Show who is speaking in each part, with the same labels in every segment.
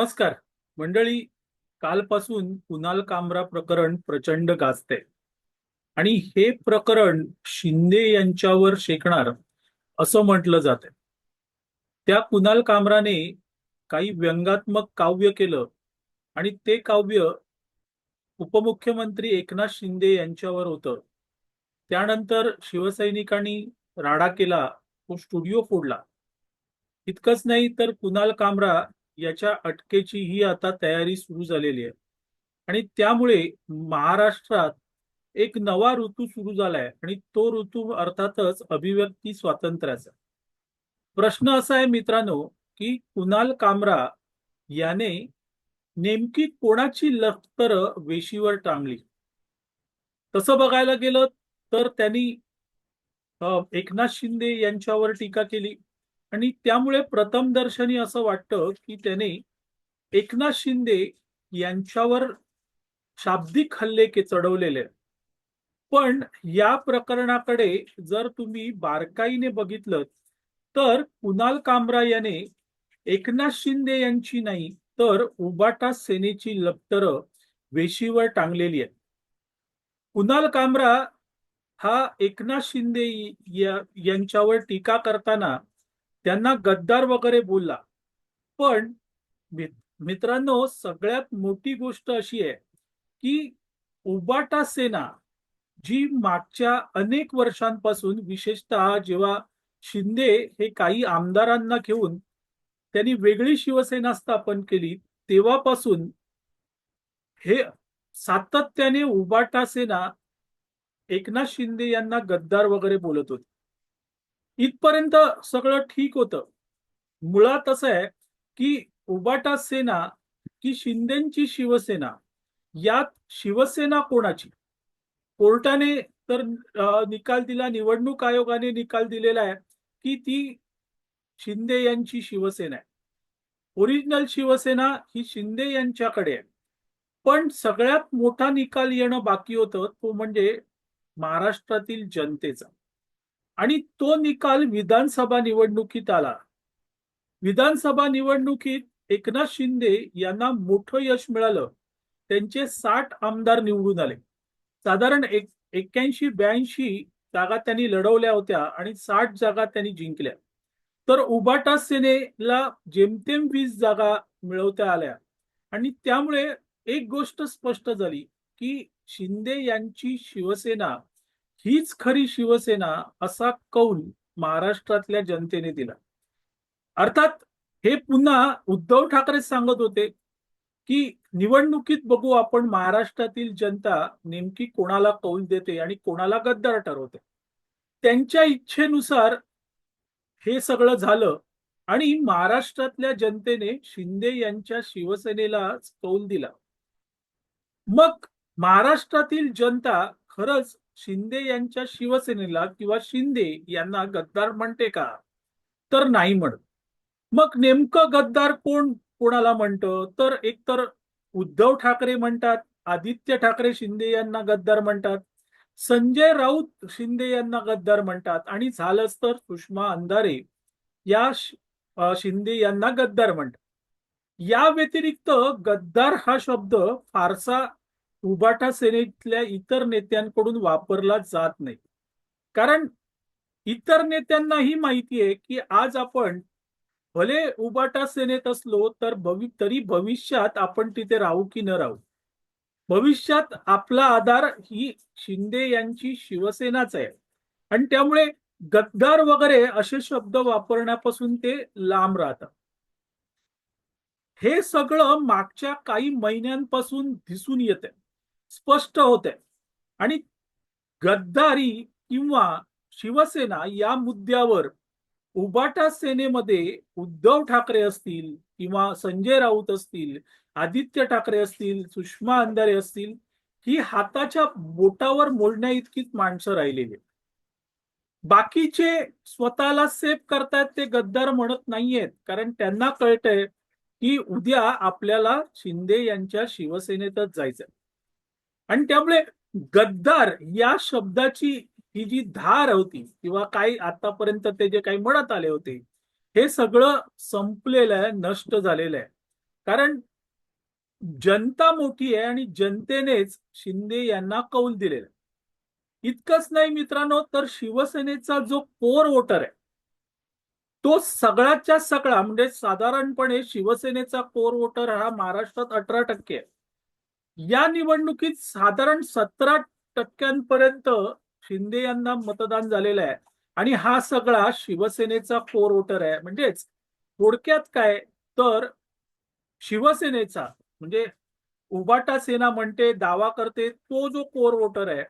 Speaker 1: नमस्कार. मंडळी कालपासून कुणाल कामरा प्रकरण प्रचंड गाजते. आणि हे प्रकरण शिंदे यांच्यावर शेकणार असं म्हटलं जात. त्या कुणाल कामराने काही व्यंगात्मक काव्य केलं आणि ते काव्य उपमुख्यमंत्री एकनाथ शिंदे यांच्यावर होतं. त्यानंतर शिवसैनिकांनी राडा केला तो स्टुडिओ फोडला. इतकंच नाही तर कुणाल कामरा याच्या अटकेची ही आता तयारी सुरू झालेली आहे. आणि त्यामुळे महाराष्ट्रात एक नवा ऋतू सुरू झालाय आणि तो ऋतू अर्थातच अभिव्यक्ती स्वातंत्र्याचा. प्रश्न असा आहे मित्रांनो की कुणाल कामरा याने नेमकी कोणाची लष्कर वेशीवर टांगली? तसं बघायला गेलं तर त्यांनी एकनाथ शिंदे यांच्यावर टीका केली. आणि त्यामुळे प्रथमदर्शनी असं वाटतं की त्याने एकनाथ शिंदे यांच्यावर शाब्दिक हल्ले के चढवलेले पण या प्रकरणाकडे जर तुम्ही बारकाईने बघितलं तर कुणाल कामरा याने एकनाथ शिंदे यांची नाही तर उबाटा सेनेची लपतर वेशीवर टांगलेली आहेत. कुणाल कामरा हा एकनाथ शिंदे यांच्यावर टीका करताना त्यांना गद्दार वगैरे बोलला. पण मित्रांनो सगळ्यात मोठी गोष्ट अशी आहे की उबाटा सेना जी मागच्या अनेक वर्षांपासून विशेषतः जेव्हा शिंदे हे काही आमदारांना घेऊन त्यांनी वेगळी शिवसेना स्थापन केली तेव्हापासून हे सातत्याने उबाटा सेना एकनाथ शिंदे यांना गद्दार वगैरे बोलत होते. इथपर्यंत सगळं ठीक होतं. मुळात असं आहे की उबाटा सेना की शिंदेची शिवसेना यात शिवसेना कोणाची? कोर्टाने तर निकाल दिला निवडणूक आयोगाने निकाल दिलेला आहे की ती शिंदे यांची शिवसेना आहे. ओरिजिनल शिवसेना ही शिंदे यांच्याकडे आहे. पण सगळ्यात मोठा निकाल येणं बाकी होतं तो म्हणजे महाराष्ट्रातील जनतेचा. आणि तो निकाल विधानसभा निवडणुकीत आला. विधानसभा निवडणुकीत एकनाथ शिंदे यांना मोठं यश मिळालं. त्यांचे साठ आमदार निवडून आले. साधारण एक एक्क्याऐंशी ब्याऐंशी जागा त्यांनी लढवल्या होत्या आणि साठ जागा त्यांनी जिंकल्या. तर उबाटा सेनेला जेमतेम वीस जागा मिळवता आल्या. आणि त्यामुळे एक गोष्ट स्पष्ट झाली की शिंदे यांची शिवसेना हीच खरी शिवसेना असा कौल महाराष्ट्रातल्या जनतेने दिला. अर्थात हे पुन्हा उद्धव ठाकरे सांगत होते की निवडणुकीत बघू आपण महाराष्ट्रातील जनता नेमकी कोणाला कौल देते आणि कोणाला गद्दार ठरवते. त्यांच्या इच्छेनुसार हे सगळं झालं आणि महाराष्ट्रातल्या जनतेने शिंदे यांच्या शिवसेनेला कौल दिला. मग महाराष्ट्रातील जनता खरंच शिंदे यांच्या शिवसेनेला किंवा शिंदे यांना गद्दार म्हणते का? तर नाही म्हणत. मग नेमकं गद्दार कोण कोणाला म्हणतं? तर एकतर उद्धव ठाकरे म्हणतात आदित्य ठाकरे शिंदे यांना गद्दार म्हणतात संजय राऊत शिंदे यांना गद्दार म्हणतात आणि झालंच तर सुषमा अंधारे या शिंदे यांना गद्दार म्हणतात. या व्यतिरिक्त गद्दार हा शब्द फारसा उबाटा सेनेतल्या इतर नेत्यांकडून वापरला जात नाही. कारण इतर नेत्यांनाही माहिती आहे की आज आपण भले उबाटा सेनेत असलो तर भवि तरी भविष्यात आपण तिथे राहू की न राहू? भविष्यात आपला आधार ही शिंदे यांची शिवसेनाच आहे. आणि त्यामुळे गद्दार वगैरे असे शब्द वापरण्यापासून ते लांब राहतात. हे सगळं मागच्या काही महिन्यांपासून दिसून येते स्पष्ट होते आणि गद्दारी किंवा शिवसेना या मुद्द्यावर उबाटा सेनेमध्ये उद्धव ठाकरे असतील किंवा संजय राऊत असतील आदित्य ठाकरे असतील सुषमा अंधारे असतील ही हाताच्या बोटावर मोडण्या इतकीच माणसं राहिलेली आहेत. बाकीचे स्वतःला सेफ करतायत ते गद्दार म्हणत नाहीयेत कारण त्यांना कळतंय की उद्या आपल्याला शिंदे यांच्या शिवसेनेतच जायचंय आणि त्यामुळे गद्दार या शब्दाची ही जी धार होती किंवा काही आतापर्यंत ते जे काही म्हणत आले होते हे सगळं संपलेलं आहे नष्ट झालेलं आहे. कारण जनता मोठी आहे आणि जनतेनेच शिंदे यांना कौल दिलेला इतकंच नाही मित्रांनो तर शिवसेनेचा जो कोर वोटर आहे तो सगळ्याच्या सगळा म्हणजे साधारणपणे शिवसेनेचा कोर वोटर हा महाराष्ट्रात अठरा टक्के आहे. या निवडणुकीत साधारण सतरा टक्क्यांपर्यंत शिंदे यांना मतदान झालेलं आहे. आणि हा सगळा शिवसेनेचा कोर वोटर आहे. म्हणजेच थोडक्यात काय? तर शिवसेनेचा म्हणजे उबाटा सेना म्हणते दावा करते तो जो कोर वोटर आहे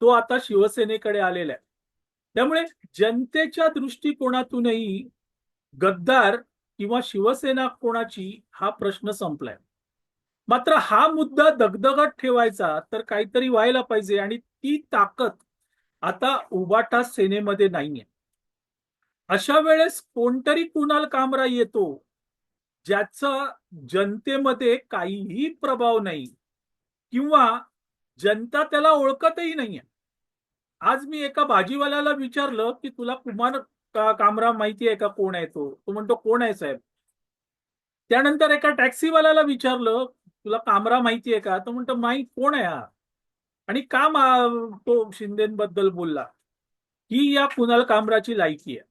Speaker 1: तो आता शिवसेनेकडे आलेला आहे. त्यामुळे जनतेच्या दृष्टिकोनातूनही गद्दार किंवा शिवसेना कोणाची हा प्रश्न संपलाय. मात्र हा मुद्दा दगदगत ठेवायचा तर काहीतरी व्हायला पाहिजे आणि ती ताकद आता उबाटा सेनेमध्ये नाहीये. अशा वेळेस कोणतरी कुणाल कामरा येतो ज्याचा जनतेमध्ये काहीही प्रभाव नाही किंवा जनता त्याला ओळखतही नाहीये. आज मी एका भाजीवाल्याला विचारलं की तुला कुमार कामरा माहिती आहे का कोण आहे तो? तो म्हणतो कोण आहे साहेब? त्यानंतर एका टॅक्सीवाल्याला विचारलं तुला कामरा माहितीये का? तो म्हणतो माहीत कोण आहे हा? आणि का मा- तो शिंदेबद्दल बोलला ही या कुणाल कामराची लायकी आहे.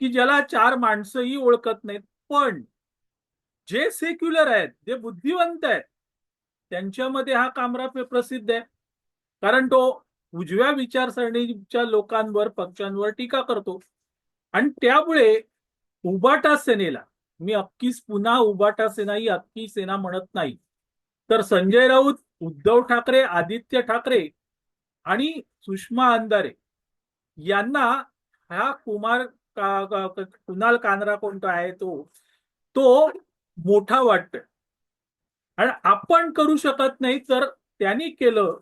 Speaker 1: की ज्याला चार माणसंही ओळखत नाहीत पण जे सेक्युलर आहेत जे बुद्धिवंत आहेत त्यांच्यामध्ये हा कामरा प्रसिद्ध आहे. कारण तो उजव्या विचारसरणीच्या लोकांवर पक्षांवर टीका करतो. आणि त्यामुळे उबाटा सेनेला मी अख्खीच पुन्हा उबाटा सेना ही अख्खी सेना म्हणत नाही. तर संजय राऊत उद्धव ठाकरे आदित्य ठाकरे आणि सुषमा अंधारे यांना हा कुमार का- का- का- कुणाल कानरा कोणता आहे तो तो मोठा वाटतोय. आणि आपण करू शकत नाही तर त्यांनी केलं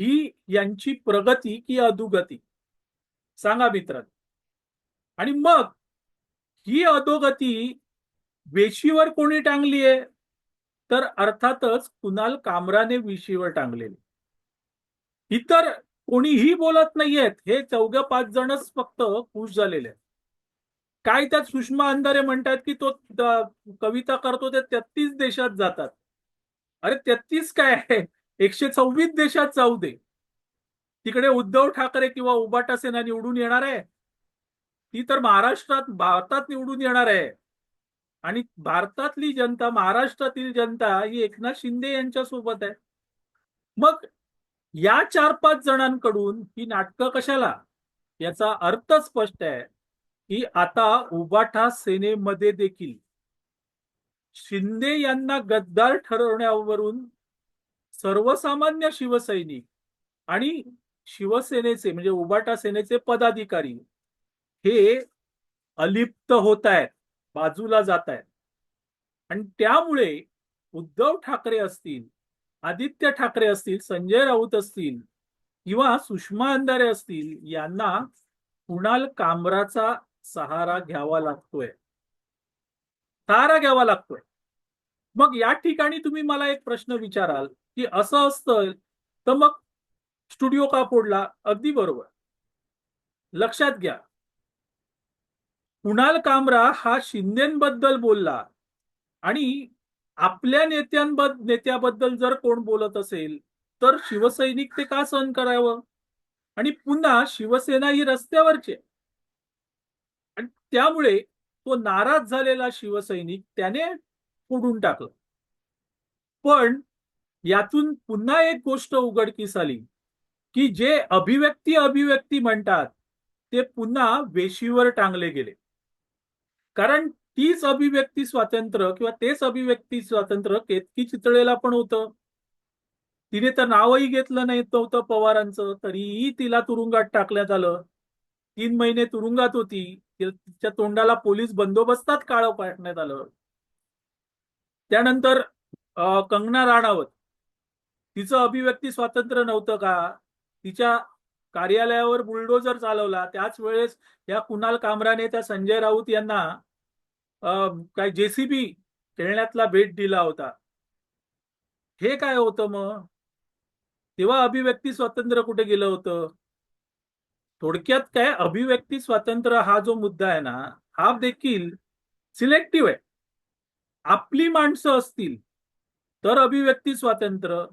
Speaker 1: ही यांची प्रगती की अधोगती. सांगा मित्रांनो. आणि मग ही अधोगती वेशीवर कोणी टांगली आहे तर अर्थातच कुणाल कामराने वेशीवर टांगलेली. इतर कोणीही बोलत नाहीयेत. हे चौघ पाच जणच फक्त खुश झालेले आहेत. काय त्यात सुषमा अंधारे म्हणतात की तो कविता करतो ते तेहतीस देशात जातात. अरे तेहतीस काय आहे? एकशे सव्वीस देशात जाऊ दे. तिकडे उद्धव ठाकरे किंवा उबाटा सेना निवडून येणार आहे. ती तर महाराष्ट्रात भारतात निवडून येणार आहे. आणि भारतातली जनता महाराष्ट्रातील जनता ही एकनाथ शिंदे यांच्या सोबत आहे. मग या चार पाच जणांकडून ही नाटकं कशाला? याचा अर्थ स्पष्ट आहे की आता उबाठा सेनेमध्ये देखील शिंदे यांना गद्दार ठरवण्यावरून सर्वसामान्य शिवसैनिक आणि शिवसेनेचे म्हणजे उबाटा सेनेचे पदाधिकारी हे अलिप्त होत आहेत. बाजूला जात आहेत. आणि त्यामुळे उद्धव ठाकरे असतील आदित्य ठाकरे असतील संजय राऊत असतील किंवा सुषमा अंधारे असतील यांना कुणाल कामराचा सहारा घ्यावा लागतोय. सहारा घ्यावा लागतोय. मग या ठिकाणी तुम्ही मला एक प्रश्न विचाराल की असं असतं तर मग स्टुडिओ का फोडला? अगदी बरोबर. लक्षात घ्या. कुणाल कामरा हा शिंदेबद्दल बोलला. आणि आपल्या नेत्यांबद्दल नेत्याबद्दल जर कोण बोलत असेल तर शिवसैनिक ते का सहन करावं? आणि पुन्हा शिवसेना ही रस्त्यावरची आणि त्यामुळे तो नाराज झालेला शिवसैनिक त्याने फोडून टाकलं. पण यातून पुन्हा एक गोष्ट उघडकीस आली की जे अभिव्यक्ती अभिव्यक्ती म्हणतात ते पुन्हा वेशीवर टांगले गेले. कारण तीच अभिव्यक्ती स्वातंत्र्य किंवा तेच अभिव्यक्ती स्वातंत्र्य केतकी चितळेला पण होतं. तिने तर नावही घेतलं नाही नव्हतं पवारांचं तरीही तिला तुरुंगात टाकण्यात आलं. तीन महिने तुरुंगात होती. तिच्या तोंडाला पोलीस बंदोबस्तात काळं पाठण्यात आलं. त्यानंतर कंगना राणावत. तिचं अभिव्यक्ती स्वातंत्र्य नव्हतं का? तिच्या कार्यालयावर बुलडोजर चालवला. त्याच वेळेस या कुणाल कामराने त्या संजय राऊत यांना काय जेसीबी खेळण्यातला भेट दिला होता. हे काय होतं मग? तेव्हा अभिव्यक्ती स्वातंत्र्य कुठे गेलं होतं? थोडक्यात काय अभिव्यक्ती स्वातंत्र्य हा जो मुद्दा आहे ना हा देखील सिलेक्टिव्ह आहे. आपली माणसं असतील तर अभिव्यक्ती स्वातंत्र्य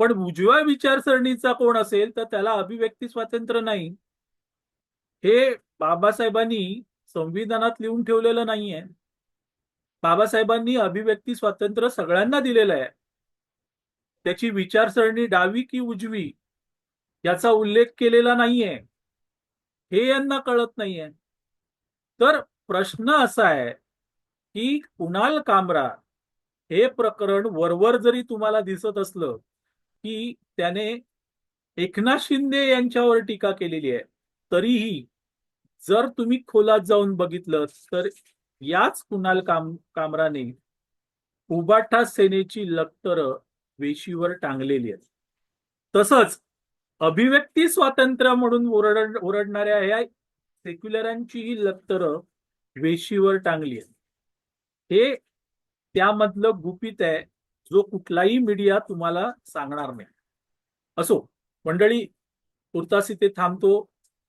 Speaker 1: पण उजव्या विचारसरणीचा कोण असेल तर त्याला अभिव्यक्ती स्वातंत्र्य नाही. हे बाबासाहेबांनी संविधानात लिहून ठेवलेलं नाहीये. बाबासाहेबांनी अभिव्यक्ती स्वातंत्र्य सगळ्यांना दिलेलं आहे. त्याची विचारसरणी डावी की उजवी याचा उल्लेख केलेला नाहीये. हे यांना कळत नाहीये. तर प्रश्न असा आहे की कुणाल कामरा हे प्रकरण वरवर जरी तुम्हाला दिसत असलं की त्याने एकनाथ शिंदे यांच्यावर टीका केलेली आहे तरीही जर तुम्ही खोलात जाऊन बघितलं तर याच कुणाल काम कामराने उबाठा सेनेची लक्तर वेशीवर टांगलेली आहेत. तसंच अभिव्यक्ती स्वातंत्र्य म्हणून ओरड ओरडणाऱ्या ह्या सेक्युलरांचीही लक्तर वेशीवर टांगली आहे हे त्यामधलं गुपित आहे जो कुठलाही मीडिया तुम्हाला सांगणार नाही. असो मंडळी तुर्तास इथे थांबतो.